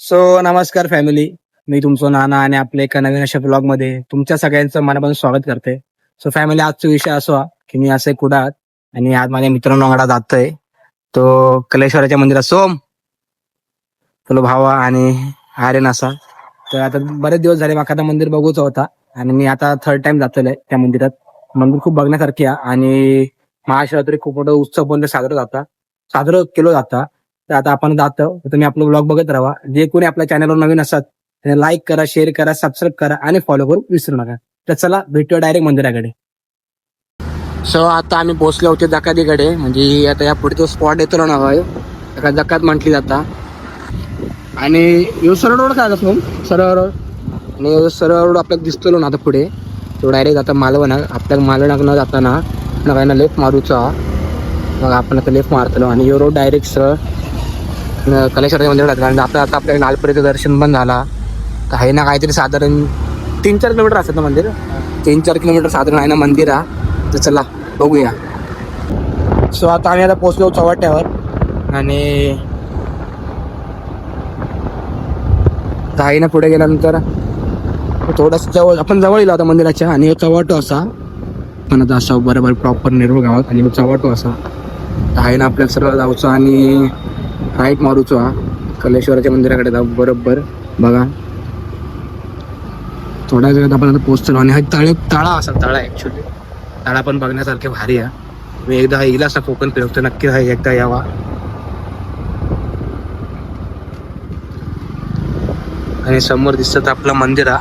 So नमस्कार family मी तुमचं नाना आणि आपल्या एका नवीन अशा ब्लॉगमध्ये तुमच्या सगळ्यांचं मनापासून स्वागत करते. सो फॅमिली आजचा विषय असो की मी असे कुठं आहात आणि आज माझ्या मित्रांनो जातोय. तो कलेश्वराच्या मंदिरात. सोम! तुला भावा आणि आर्यन असा. तर आता बरेच दिवस झाले माका आता मंदिर बघूचा होता आणि मी आता थर्ड टाइम जातोय त्या मंदिरात. मंदिर खूप बघण्यासारखी आहे आणि महाशिवरात्री खूप मोठा उत्सव पण साजरा जाता. साजरा केलं जाता. तर आता आपण जातो. तर तुम्ही आपलं ब्लॉग बघत राहा. जे कोणी आपल्या चॅनलवर नवीन असतात त्यांनी लाईक करा शेअर करा सबस्क्राईब करा आणि फॉलो करून विसरू नका. तर चला भेटूया डायरेक्ट मंदिराकडे. सो आता आम्ही पोहोचलो होते जकातीकडे. म्हणजे आता या पुढे तो स्पॉट येतो ना हवाय एका जकात म्हटली जाता. आणि यो सरळ रोड काय मग सरळ रोड आणि सरळ रोड आपल्याला दिसतो ना आता पुढे. तो डायरेक्ट आता मालवण. आपल्याला मालवणाक न जाताना नव्यानं लेफ्ट मारूचा. मग आपण आता लेफ्ट मारतलो. आणि यो रोड डायरेक्ट सरळ कलेश्वरच्या मंदिरात कारण आता आता आपल्या लालपरीचं दर्शन पण झाला. तर आहे ना काहीतरी साधारण तीन चार किलोमीटर असतात ना मंदिर? तीन चार किलोमीटर साधारण आहे ना मंदिर हा. तर चला बघूया. सो आता आम्ही आता पोचलो चव्हाट्यावर आणि आहे ना पुढे गेल्यानंतर थोडंसं जवळ आपण जवळ येलो आता मंदिराच्या. आणि ह्यो चव्हाटो असा. पण आता असा बरोबर प्रॉपर नेरळ गावात आणि ह्यो चव्हाटो असा. तर आहे ना आपल्याला सरळ जाऊचं आणि राईट मारूचो हा. कलेश्वराच्या मंदिराकडे जाऊ. बरोबर. बघा. थोड्या वेळात आपण आता पोहोचतो आणि हा तळे तळा असा तळा ऍक्च्युली तळा पण बघण्यासारखे भारी आहे. मी एकदा येईल असा कोकण फिरवतो. नक्की हा एकदा यावा. आणि समोर दिसत आपलं मंदिर हा.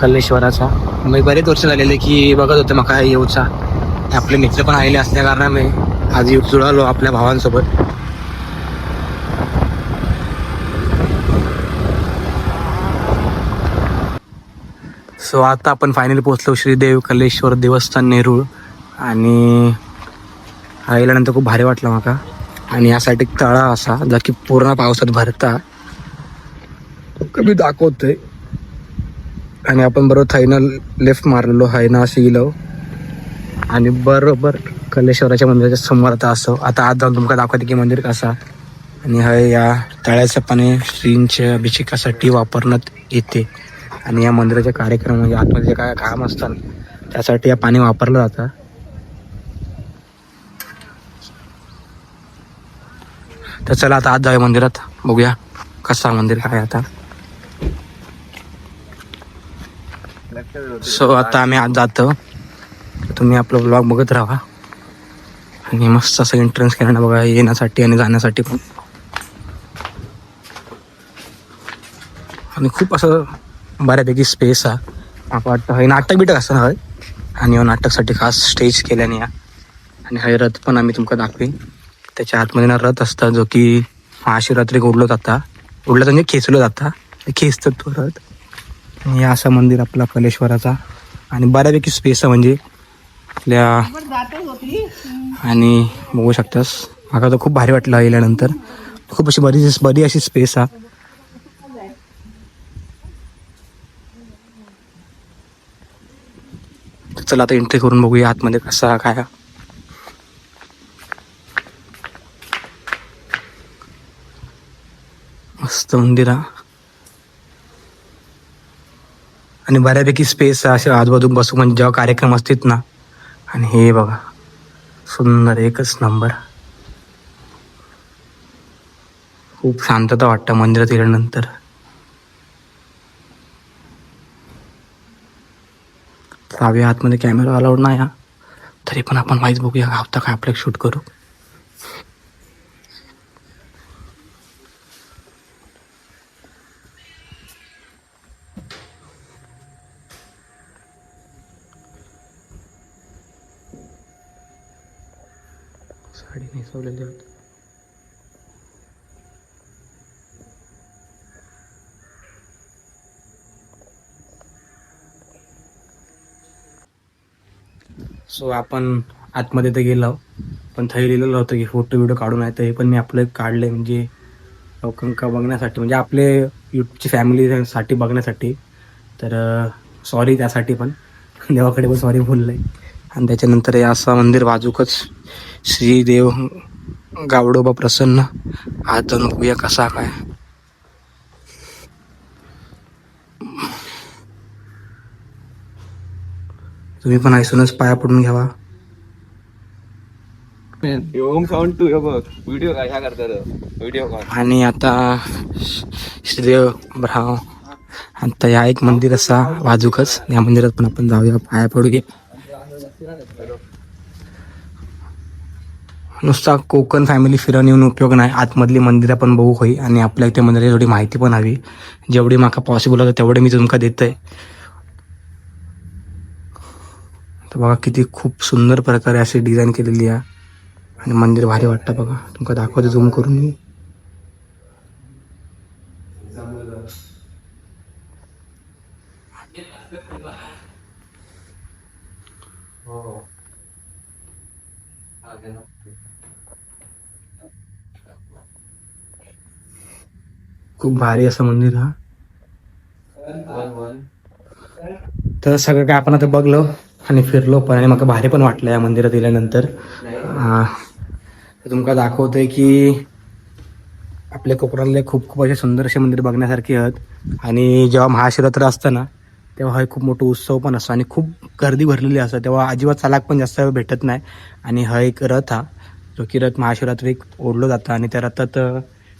कल्लेश्वराचा. मी बरेच वर्ष झालेले की बघत होते मका येऊचा. आपले मित्र पण आलेले असल्या कारणाने आज येऊ जुळालो आपल्या भावांसोबत. सो आता आपण फायनली पोहोचलो श्रीदेव कलेश्वर देवस्थान नेरूळ. आणि आल्यानंतर खूप भारी वाटलं माका. आणि यासाठी एक तळा असा जा की पूर्ण पावसात भरता. कमी दाखवतोय. आणि आपण बरोबर थायनं लेफ्ट मारलेलो हैना असं गेलो आणि बरोबर कलेश्वराच्या मंदिराच्या समोर आता असो आता आज जाऊन तुमका दाखवते की मंदिर कसा. आणि हा या तळ्याचं पाणी श्रींच्या अभिषेकासाठी वापरण्यात येते. आणि या मंदिराचे कार्यक्रम म्हणजे आतमध्ये जे काय काम असतात त्यासाठी या पाणी वापरलं जातं. तर चला आता आज जाऊया मंदिरात बघूया कसा मंदिर काय आता. सो आता आम्ही आज जातो. तुम्ही आपलं ब्लॉग बघत राहा. आणि मस्त असं एंट्रन्स केलं ना बघा येण्यासाठी आणि जाण्यासाठी पण. आणि खूप असं बऱ्यापैकी स्पेस हा म्हाका वाटतं. हे नाटक बिटक असं हय आणि ह्यो नाटकसाठी खास स्टेज केल्याने या. आणि हे रथ पण आम्ही तुमका दाखवी त्याच्या आतमध्ये ना रथ असता जो की महाशिवरात्री उडलो जाता. उडलं म्हणजे खेचलो जाता. खेचतात तो रथ. आणि असा असं मंदिर आपला कलेश्वराचा. आणि बऱ्यापैकी स्पेस आहे म्हणजे आपल्या आणि बघू शकतास. मला तर खूप भारी वाटलं गेल्यानंतर खूप अशी बरी बरी अशी स्पेस आहे. चला आता एंट्री करून बघूया आतमध्ये कसा काय मस्त मंदिर आणि बऱ्यापैकी स्पेस असे आजूबाजूला बसू म्हणजे जेव्हा कार्यक्रम असतात ना. आणि हे बघा सुंदर एकच नंबर खूप शांतता वाटतं मंदिरात गेल्यानंतर काव्या आतमध्ये कॅमेरा अलाउड नाही हा. तरी पण आपण माहीत बघूया हफ्ता काय आपल्याला शूट करू. साडी नेसवलेली होती. सो आपण आतमध्ये तर गेलो पण थंय लिहिलेलं होतं की फोटो व्हिडिओ काढून आहे. तर हे पण मी आपलं काढले म्हणजे लोकांका बघण्यासाठी. म्हणजे आपले यूट्यूबची फॅमिलीसाठी बघण्यासाठी. तर सॉरी त्यासाठी पण. देवाकडे पण सॉरी बोललंय. आणि त्याच्यानंतर हे असं मंदिर बाजूकच श्रीदेव गावडोबा प्रसन्न. आज जाऊन बघूया कसा काय. तुम्ही पण ऐसूनच पाया पडून घ्यावा. ओम साऊंड तू बघ व्हिडिओ काय ह्या करतात व्हिडिओ कॉल आणि आता श्रीदेव भ्राव आता या एक मंदिर असा वाजूकच या मंदिरात पण आपण जाऊया पाया पडूया. नुसता कोकण फॅमिली फिरून येऊन उपयोग नाही आतमधली मंदिरं पण बघू होई आणि आपल्या इथे मंदिराची थोडी माहिती पण हवी. जेवढी माका पॉसिबल होतं तेवढे मी तुमका देतोय. तर बघा किती खूप सुंदर प्रकारे अशी डिझाईन केलेली आहे. आणि मंदिर भारी वाटतं बघा. तुमका दाखवतो झूम करून मी. खूप भारी असं मंदिर हा. तर सगळं काय आपण आता बघलो. आणि फिरलो पण आणि मला भारी पण वाटलं या मंदिरात गेल्यानंतर. अं, तर तुमका दाखवतोय की आपल्या कोकणातले खूप खूप असे सुंदर असे मंदिर बघण्यासारखे आहेत. आणि जेव्हा महाशिवरात्र असतं ना तेव्हा हा खूप मोठा उत्सव पण असतो आणि खूप गर्दी भरलेली असतं. तेव्हा अजिबात चालाक पण जास्त भेटत नाही. आणि हा एक रथ हा जो की रथ महाशिवरात्रीक ओढलो जाता आणि त्या रथात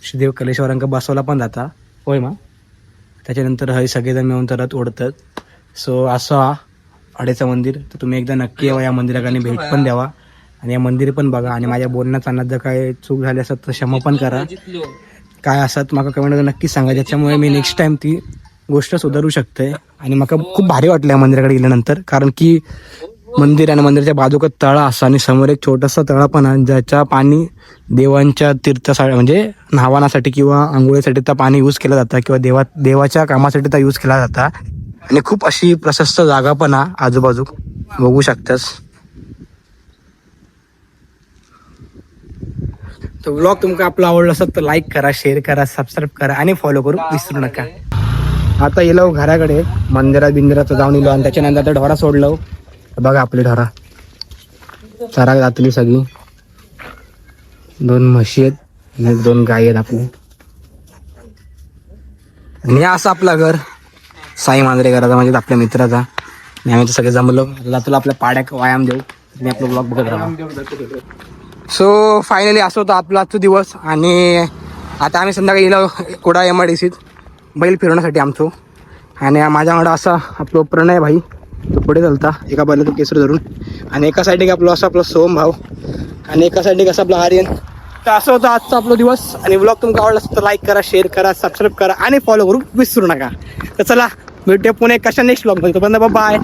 श्रीदेव कलेश्वरांक बसवला पण जाता. होय मा? त्याच्यानंतर हे सगळेजण मिळून तर रथ ओढतात. सो असं अडेचं मंदिर तर तुम्ही एकदा नक्की यावं या मंदिराकडे भेट पण द्यावा. आणि या मंदिर पण बघा आणि माझ्या बोलण्यात चालण्यात जर काय चूक झाली असत तर क्षमा पण करा. काय असत मला कमेंट नक्की सांगा ज्याच्यामुळे मी नेक्स्ट टाइम ती गोष्ट सुधारू शकते. आणि मला खूप भारी वाटलं या मंदिराकडे गेल्यानंतर कारण की मंदिर आणि मंदिराच्या बाजूक तळा असा आणि समोर एक छोटासा तळा पण आहे ज्याच्या पाणी देवांच्या तीर्थासाठी म्हणजे न्हावानासाठी किंवा आंघोळीसाठी त्या पाणी यूज केलं जातं किंवा देवा देवाच्या कामासाठी त्या यूज केला जाता. आणि खूप अशी प्रशस्त जागा पण हा आजूबाजू. बघू शकतास. तर ब्लॉग तुमका आपला आवडला असत तर लाईक करा शेअर करा सबस्क्राईब करा आणि फॉलो करू विसरू नका. आता येलो घराकडे मंदिरात बिंदिरात जाऊन येलो आणि त्याच्यानंतर आता ढोरा सोडलो बघा आपली ढोरा. चरा घातली सगळी. दोन म्हशी आहेत दोन गाय आहेत आपली. आणि हे असं आपलं घर. साई मांजरेकराचा म्हणजे आपल्या मित्राचा. आणि आम्ही तर सगळे जमलो. तुला आपल्या पाड्याक व्यायाम देऊ. मी आपलं ब्लॉग बघत राहा. सो फायनली असं होतं आपला आजचा दिवस आणि आता आम्ही संध्याकाळी गेलो कोडा एम आय डी सीत बैल फिरवण्यासाठी आमचो. आणि माझ्याकडं असा आपलं प्रणय भाई तो पुढे चालता. एका बैला तो केसर धरून. आणि एका साईड आपलं असं आपलं सोम भाऊ. आणि एका साईड कसं आपलं आर्यन. तर असं होतं आजचा आपला दिवस. आणि ब्लॉग तुमचा आवडला असेल तर लाईक करा शेअर करा सबस्क्राईब करा आणि फॉलो करू विसरू नका. तर चला भेटूया पुणे कशा नेक्स्ट ब्लॉगमध्ये तोपर्यंत बाय